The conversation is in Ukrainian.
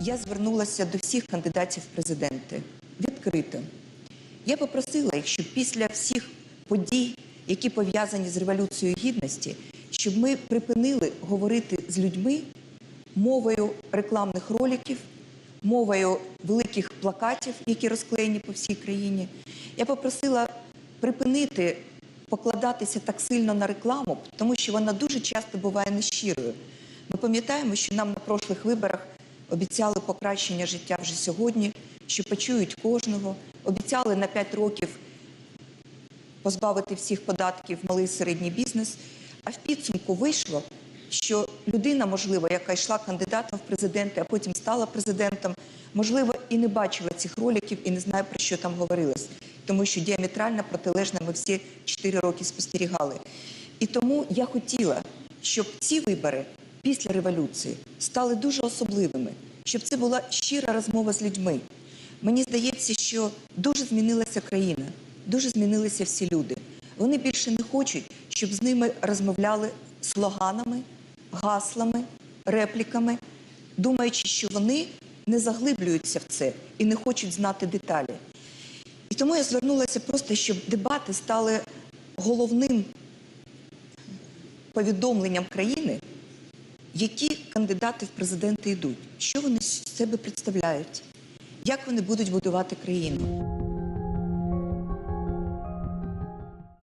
я звернулася до всіх кандидатів в президенти відкрито. Я попросила їх, щоб після всіх подій, які пов'язані з революцією гідності, щоб ми припинили говорити з людьми мовою рекламних роликів, мовою великих плакатів, які розклеєні по всій країні. Я попросила припинити покладатися так сильно на рекламу, тому що вона дуже часто буває нещирою. Ми пам'ятаємо, що нам на прошлих виборах обіцяли покращення життя вже сьогодні, що почують кожного, обіцяли на 5 років позбавити всіх податків малий і середній бізнес. А в підсумку вийшло, що людина, можливо, яка йшла кандидатом в президенти, а потім стала президентом, можливо, і не бачила цих роликів і не знає, про що там говорилось, тому що діаметрально протилежно ми всі 4 роки спостерігали. І тому я хотіла, щоб ці вибори після революції стали дуже особливими, щоб це була щира розмова з людьми. Мені здається, що дуже змінилася країна, дуже змінилися всі люди. Вони більше не хочуть, щоб з ними розмовляли слоганами, гаслами, репліками, думаючи, що вони не заглиблюються в це і не хочуть знати деталі. І тому я звернулася просто, щоб дебати стали головним повідомленням країни, які кандидати в президенти йдуть, що вони з себе представляють, як вони будуть будувати країну.